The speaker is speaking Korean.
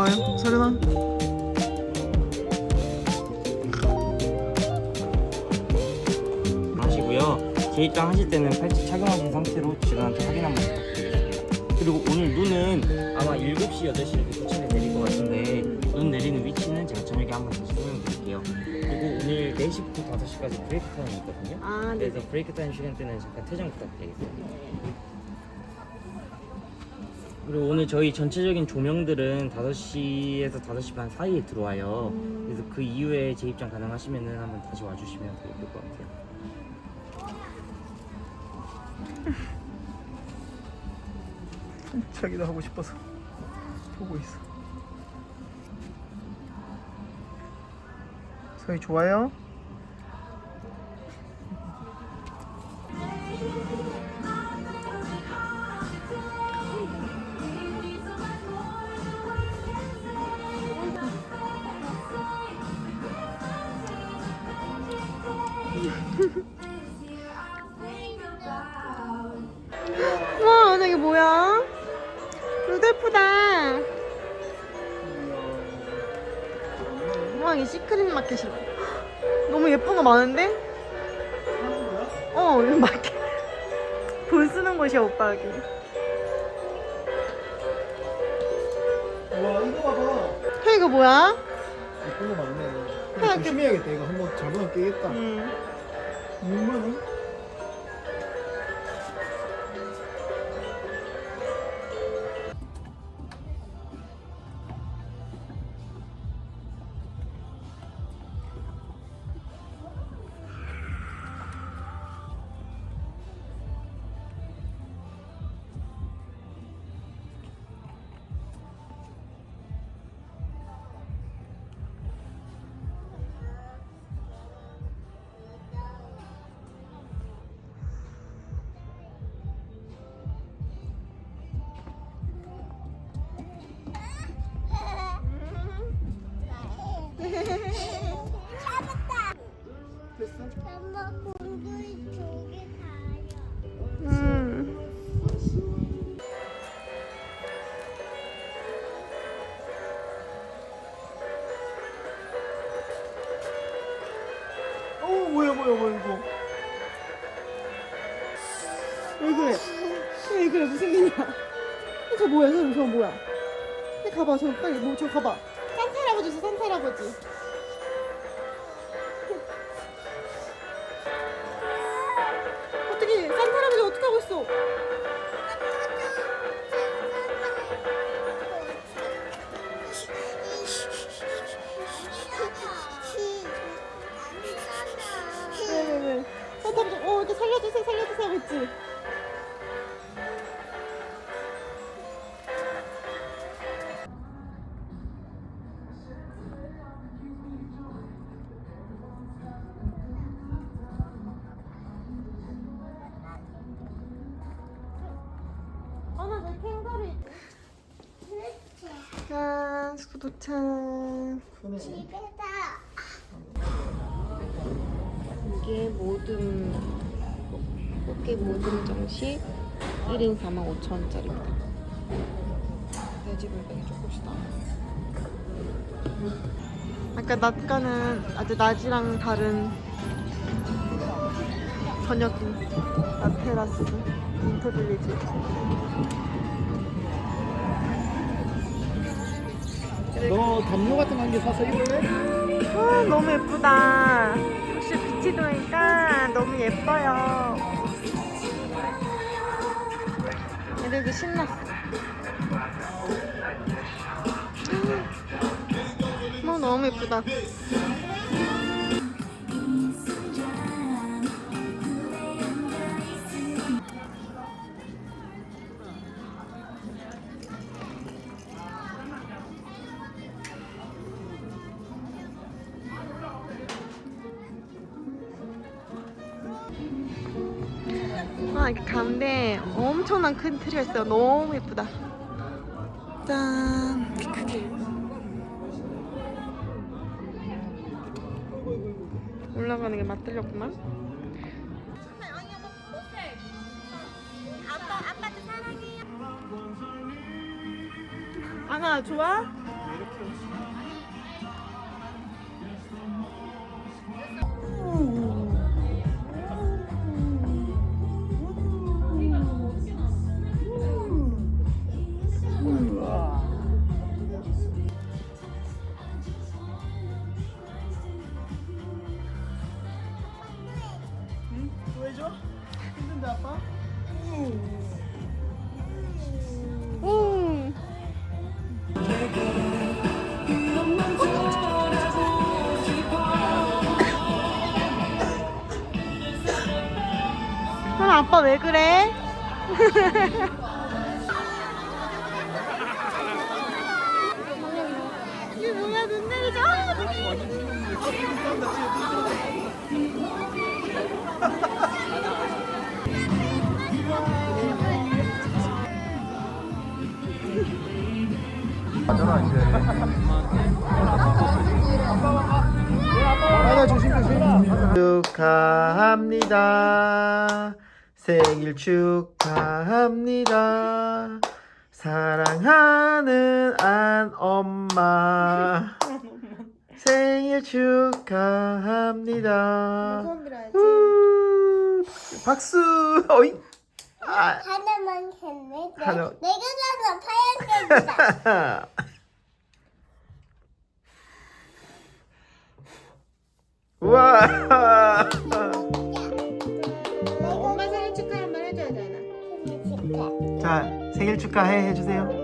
봐요 서른아 하시고요. 재입장 하실 때는 팔찌 착용하신 상태로 직원한테 확인 한번 부탁드리겠습니다. 그리고 오늘 눈은 아마 7시, 8시 이렇게 도착에 내릴 것 같은데 눈 내리는 위치는 제가 저녁에 한번 다시 설명드릴게요. 그리고 오늘 4시부터 5시까지 브레이크 타임이 있거든요. 아, 네. 그래서 브레이크 타임 시간 때는 잠깐 퇴장 부탁드리겠습니다. 그리고 오늘 저희 전체적인 조명들은 5시에서 5시 반 사이에 들어와요. 그래서 그 이후에 재입장 가능하시면은 한번 다시 와주시면 될것 같아요. 자기도 하고 싶어서 보고 있어 서희 좋아요? 뭐야? 루돌프다. 와, 이 시크릿 마켓이라. 너무 예쁜 거 많은데? 어, 여기 마켓. 돈 쓰는 곳이야, 오빠 여기. 와 이거 봐봐 형 이거 뭐야? 예쁜 거 많네 근데 조심해야겠다 이거 한번 잘못 깨겠다 음. 6만 원? 이거 왜 그래? 왜 그래? 무슨 일이야? 저 뭐야? 저, 저 뭐야? 빨리 가봐. 저 빨리 뭐 저 가봐. 산타 할아버지 있어. 산타 할아버지. 어떻게 산타 할아버지 어떻게 하고 있어? 있지? 캥거루 있 짠, 숙소 도착. 집에다. 이게 모 듬 꽃게 모듬 정식 1인 45,000원짜리입니다. 돼지 불백이 조금씩 나와. 아까 낮과는 아주 낮이랑 다른 저녁인 라테라스 인터빌리지. 너 담요 같은 거 한 개 사서 입을래? 아 너무 예쁘다. 혹시 빛이 도니까 너무 예뻐요. 애들도 신났어. 어, 너무 예쁘다. 아, 이렇게 가운데 엄청난 큰 트리가 있어요. 너무 예쁘다. 짠. 이렇게 크게. 올라가는 게 맞들렸구만. 아빠 아빠도 사랑해요. 아나 좋아? 아빠 왜 그래? 이게 뭐야 눈 내리자 아, 눈 아나 조심 조심. 축하합니다 생일 축하합니다. 사랑하는 안 엄마. 생일 축하합니다. 우, 박수. 어이. 아, 하나만 했네. 하나. 내가 가서 파란색이다. 우와 축하해 해주세요